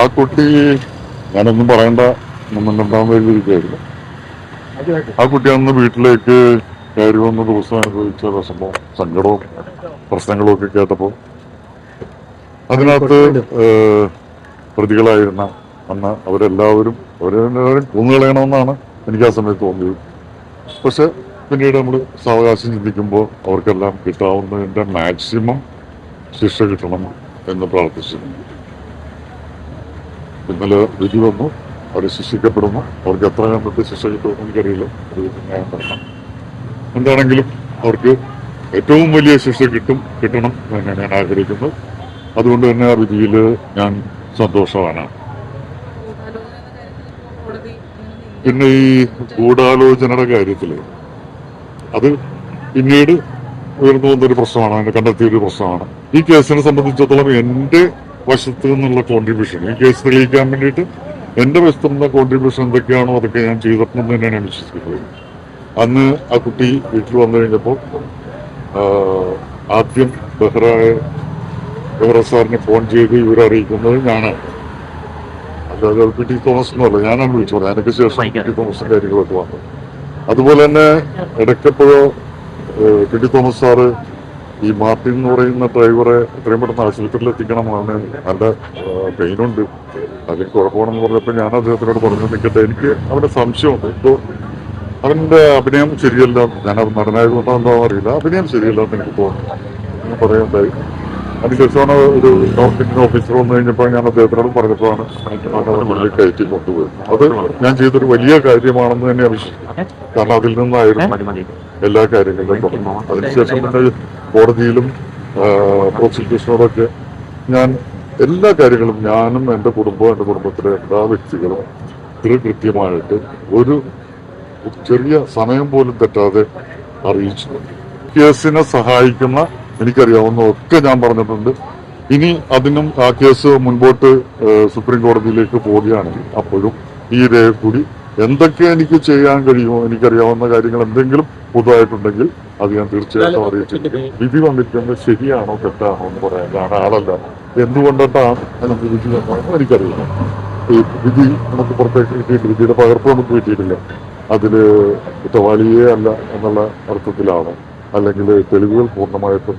ആ കുട്ടി ഞാനൊന്നും പറയണ്ട. നമ്മൾ രണ്ടാമതിരിക്കുകയായിരുന്നു ആ കുട്ടി അന്ന് വീട്ടിലേക്ക് കയറി വന്ന ദിവസം അനുഭവിച്ച വിഷമവും സങ്കടവും പ്രശ്നങ്ങളും ഒക്കെ കേട്ടപ്പോൾ അതിനകത്ത് പ്രതികളായിരുന്ന അന്ന് അവരെല്ലാവരും അവരെല്ലാവരും കൊന്നുകളയണമെന്നാണ് എനിക്ക് ആ സമയത്ത് തോന്നിയത്. പക്ഷെ പിന്നീട് നമ്മൾ സാവകാശം ചിന്തിക്കുമ്പോൾ അവർക്കെല്ലാം കിട്ടാവുന്നതിന്റെ മാക്സിമം ശിക്ഷ കിട്ടണം എന്ന് പ്രാർത്ഥിച്ചു ഇന്നലെ വിധി വന്നു. അവർ ശിക്ഷിക്കപ്പെടുന്നു അവർക്ക് എത്ര കണ്ടിട്ട് ശിക്ഷ കിട്ടുമെന്ന് എനിക്കറിയില്ല. അത് പറയണം. എന്താണെങ്കിലും അവർക്ക് ഏറ്റവും വലിയ ശിക്ഷ കിട്ടും കിട്ടണം എന്ന് ഞാൻ ആഗ്രഹിക്കുന്നത്. അതുകൊണ്ട് തന്നെ ആ വിധിയിൽ ഞാൻ സന്തോഷവാനാണ്. കോടതി പിന്നെ ഈ ഗൂഢാലോചനയുടെ കാര്യത്തിൽ അത് പിന്നീട് ഉയർന്നു വന്നൊരു പ്രശ്നമാണ് അതിനെ കണ്ടെത്തിയൊരു പ്രശ്നമാണ്. ഈ കേസിനെ സംബന്ധിച്ചിടത്തോളം എന്റെ വശത്ത് നിന്നുള്ള കോൺട്രിബ്യൂഷൻ ഈ കേസ് തെളിയിക്കാൻ വേണ്ടിയിട്ട് എന്റെ വശത്തു നിന്നുള്ള കോൺട്രിബ്യൂഷൻ എന്തൊക്കെയാണോ അതൊക്കെ ഞാൻ ചെയ്തിട്ടുണ്ടെന്ന് തന്നെയാണ് ഞാൻ വിശ്വസിക്കുന്നത് അന്ന് ആ കുട്ടി വീട്ടിൽ വന്നു കഴിഞ്ഞപ്പോൾ ആദ്യം ബെഹ്റായ ബെഹ്റ സാറിനെ ഫോൺ ചെയ്ത് ഇവരെ അറിയിക്കുന്നത് ഞാനാണ്. അല്ലാതെ പി ടി തോമസ് എന്നല്ല ഞാനാണ് വിളിച്ചു പറഞ്ഞത് അതിനൊക്കെ ശേഷം പി ടി തോമസിന്റെ കാര്യങ്ങളൊക്കെ വന്നത് അതുപോലെ തന്നെ ഇടയ്ക്കെപ്പോഴോ പി ടി തോമസ് സാറ് ഈ മാർട്ടിൻ എന്ന് പറയുന്ന ഡ്രൈവറെ എത്രയും പെട്ടെന്ന് ആശുപത്രിയിൽ എത്തിക്കണം അവന് നല്ല പെയിനുണ്ട് അതിൽ കുഴപ്പമാണെന്ന് പറഞ്ഞപ്പോൾ ഞാൻ അദ്ദേഹത്തിനോട് പറഞ്ഞു നിൽക്കട്ടെ എനിക്ക് അവിടെ സംശയമുണ്ട്. ഇപ്പോൾ അവന്റെ അഭിനയം ശരിയല്ല. ഞാൻ അത് നടനായതുകൊണ്ടോ എന്തോ അറിയില്ല. അഭിനയം ശരിയല്ല എന്ന് എനിക്ക് തോന്നുന്നു. പറയുണ്ടായി അതിനുശേഷമാണ് ഒരു നോർത്ത് ഓഫീസർ വന്നു കഴിഞ്ഞപ്പോൾ ഞാൻ അദ്ദേഹത്തിനോട് പറഞ്ഞപ്പോഴാണ് അവനെ കയറ്റി കൊണ്ടുപോയത്. അത് ഞാൻ ചെയ്തൊരു വലിയ കാര്യമാണെന്ന് തന്നെ വിശ്വസിക്കുന്നു കാരണം അതിൽ നിന്നായിരുന്നു. എല്ലാ കാര്യങ്ങളിലും അതിനുശേഷം പിന്നെ കോടതിയിലും പ്രോസിക്യൂഷനോടൊക്കെ ഞാൻ എല്ലാ കാര്യങ്ങളും ഞാനും എന്റെ കുടുംബവും എന്റെ കുടുംബത്തിലെ എല്ലാ വ്യക്തികളും ഇത്ര കൃത്യമായിട്ട് ഒരു ചെറിയ സമയം പോലും തെറ്റാതെ അറിയിച്ചു കേസിനെ സഹായിക്കുന്ന എനിക്കറിയാവുന്ന ഒക്കെ ഞാൻ പറഞ്ഞിട്ടുണ്ട്. ഇനി അതിനും ആ കേസ് മുൻപോട്ട് സുപ്രീം കോടതിയിലേക്ക് പോവുകയാണെങ്കിൽ അപ്പോഴും ഈ രേഖ കൂടി എന്തൊക്കെ എനിക്ക് ചെയ്യാൻ കഴിയുമോ എനിക്കറിയാവുന്ന കാര്യങ്ങൾ എന്തെങ്കിലും പുതുതായിട്ടുണ്ടെങ്കിൽ അത് ഞാൻ തീർച്ചയായിട്ടും അറിയിച്ചിരിക്കും. വിധി വന്നിരിക്കുന്നത് ശരിയാണോ തെറ്റാണോ എന്ന് പറയാൻ ഞാൻ ആളല്ല. എന്തുകൊണ്ടിട്ടാണ് നമുക്ക് വിധി വന്നതെന്ന് എനിക്കറിയില്ല. ഈ വിധി നമുക്ക് പുറത്തേക്ക് കിട്ടിയിട്ടില്ല. വിധിയുടെ പകർപ്പ് നമുക്ക് കിട്ടിയിട്ടില്ല. അതിൽ കുറ്റവാളിയെ അല്ല എന്നുള്ള അർത്ഥത്തിലാണ്. അല്ലെങ്കിൽ തെളിവുകൾ പൂർണമായിട്ടും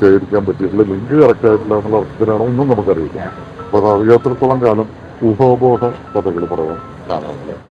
ശേഖരിക്കാൻ പറ്റിയിട്ടില്ല. ലിങ്ക് കറക്റ്റ് ആയിട്ടില്ല എന്നുള്ള അർത്ഥത്തിലാണോ ഒന്നും നമുക്കറിയില്ല. അപ്പൊ അത് അറിയാത്തിടത്തോളം കാലം ഊഹോബോധ കഥകൾ പറയാൻ കാണാറില്ല